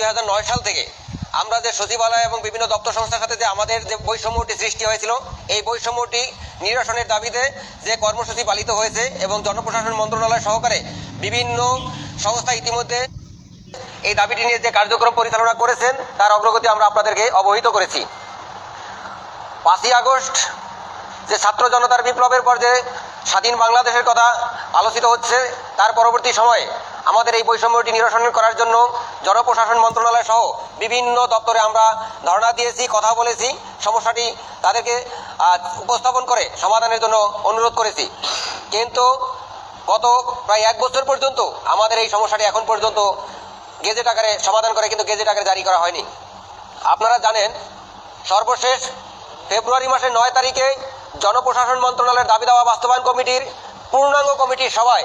দুই সাল থেকে আমরা যে সচিবালয় এবং বিভিন্ন দপ্তর সংস্থার সাথে যে আমাদের যে বৈষম্যটি সৃষ্টি হয়েছিল, এই বৈষম্যটি নিরসনের দাবিতে যে কর্মসূচি পালিত হয়েছে এবং জনপ্রশাসন মন্ত্রণালয় সহকারে বিভিন্ন সংস্থা ইতিমধ্যে এই দাবিটি নিয়ে যে কার্যক্রম পরিচালনা করেছেন, তার অগ্রগতি আমরা আপনাদেরকে অবহিত করেছি। পাঁচই আগস্ট যে ছাত্র জনতার বিপ্লবের পর যে স্বাধীন বাংলাদেশের কথা আলোচিত হচ্ছে, তার পরবর্তী সময়ে আমাদের এই বৈষম্যটি নিরসন করার জন্য জনপ্রশাসন মন্ত্রণালয় সহ বিভিন্ন দপ্তরে আমরা ধারণা দিয়েছি, কথা বলেছি, সমস্যাটি তাদেরকে উপস্থাপন করে সমাধানের জন্য অনুরোধ করেছি। কিন্তু গত প্রায় এক বছর পর্যন্ত আমাদের এই সমস্যাটি এখন পর্যন্ত গেজেট আকারে সমাধান করে কিন্তু গেজেট আকারে জারি করা হয়নি। আপনারা জানেন, সর্বশেষ ফেব্রুয়ারি মাসের নয় তারিখে জনপ্রশাসন মন্ত্রণালয়ের দাবি দাওয়া বাস্তবায়ন কমিটির পূর্ণাঙ্গ কমিটির সভায়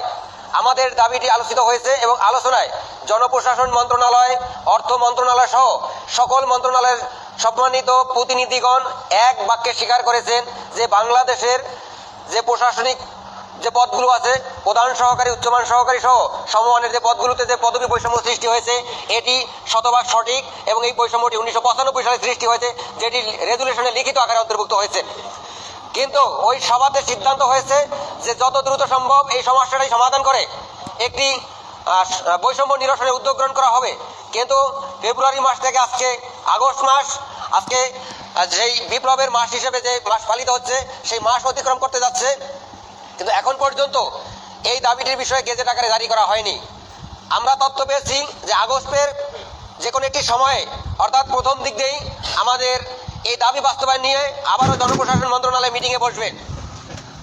আমাদের দাবিটি আলোচিত হয়েছে এবং আলোচনায় জনপ্রশাসন মন্ত্রণালয়, অর্থ মন্ত্রণালয় সহ সকল মন্ত্রণালয়ের সম্মানিত প্রতিনিধিগণ এক বাক্যে স্বীকার করেছেন যে বাংলাদেশের যে প্রশাসনিক যে পদগুলো আছে, প্রধান সহকারী, উচ্চমান সহকারী সহ সমমানের যে পদগুলোতে যে পদবি বৈষম্য সৃষ্টি হয়েছে, এটি শতভাগ সঠিক এবং এই বৈষম্যটি উনিশশো পঁচানব্বই সালে সৃষ্টি হয়েছে, যেটি রেজুলেশনে লিখিত আকারে অন্তর্ভুক্ত হয়েছে। কিন্তু ওই সভাতে সিদ্ধান্ত হয়েছে যে যত দ্রুত সম্ভব এই সমস্যাটাই সমাধান করে একটি বৈষম্য নিরসনের উদ্যোগ গ্রহণ করা হবে। কিন্তু ফেব্রুয়ারি মাস থেকে আজকে আগস্ট মাস, আজকে যেই বিপ্লবের মাস হিসেবে যে মাস পালিত হচ্ছে, সেই মাস অতিক্রম করতে যাচ্ছে। কিন্তু এখন পর্যন্ত এই দাবিটির বিষয়ে গেজেট আকারে জারি করা হয়নি। আমরা তথ্য পেয়েছি যে আগস্টের যে কোনো একটি সময়ে, অর্থাৎ প্রথম দিক দিয়েই আমাদের এই দাবি বাস্তবায়ন নিয়ে আবারও জনপ্রশাসন মন্ত্রণালয় মিটিংয়ে বসবেন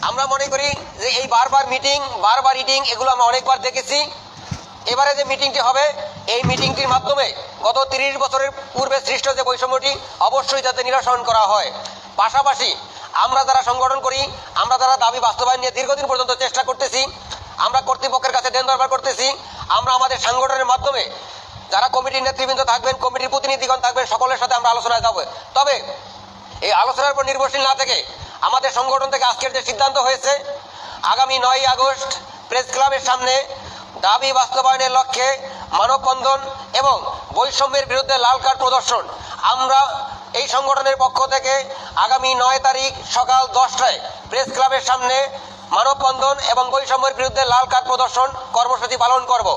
আমরা মনে করি যে এই বারবার মিটিং বারবার ইটিং এগুলো আমরা অনেকবার দেখেছি। এবারে যে মিটিংটি হবে, এই মিটিংটির মাধ্যমে গত তিরিশ বছরের পূর্বে সৃষ্ট যে বৈষম্যটি, অবশ্যই যাতে নিরসন করা হয়। পাশাপাশি আমরা যারা সংগঠন করি, আমরা যারা দাবি বাস্তবায়ন নিয়ে দীর্ঘদিন পর্যন্ত চেষ্টা করতেছি, আমরা কর্তৃপক্ষের কাছে দেন দরবার করতেছি, আমরা আমাদের সংগঠনের মাধ্যমে যারা কমিটির নেতৃবৃন্দ থাকবেন, কমিটির প্রতিনিধিগণ থাকবেন, সকলের সাথে আমরা আলোচনায় যাব। তবে এই আলোচনার উপর নির্ভরশীল না থেকে আমাদের সংগঠন থেকে আজকের যে সিদ্ধান্ত হয়েছে, আগামী নয় আগস্ট প্রেস ক্লাবের সামনে দাবি বাস্তবায়নের লক্ষ্যে মানববন্ধন এবং বৈষম্যের বিরুদ্ধে লাল কার্ড প্রদর্শন। আমরা এই সংগঠনের পক্ষ থেকে আগামী নয় তারিখ সকাল দশটায় প্রেস ক্লাবের সামনে মানববন্ধন এবং বৈষম্যের বিরুদ্ধে লাল কার্ড প্রদর্শন কর্মসূচি পালন করব।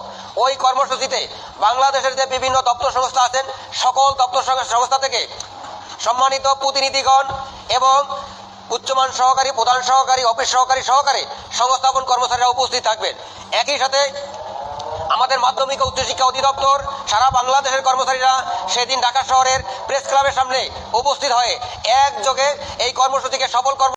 ওই কর্মসূচিতে বাংলাদেশের যে বিভিন্ন দপ্তর সংস্থা আছেন, সকল দপ্তর সংস্থা থেকে সম্মানিত প্রতিনিধিগণ এবং উচ্চমান সহকারী, প্রধান সহকারী, অফিস সহকারী সহকারে সংস্থাপন কর্মচারীরা উপস্থিত থাকবেন। একই সাথে আমাদের মাধ্যমিক উচ্চশিক্ষা অধিদপ্তর, সারা বাংলাদেশের কর্মচারীরা সেদিন ঢাকা শহরের প্রেস ক্লাবের সামনে উপস্থিত হয়ে একযোগে এই কর্মসূচিকে সফল কর্ম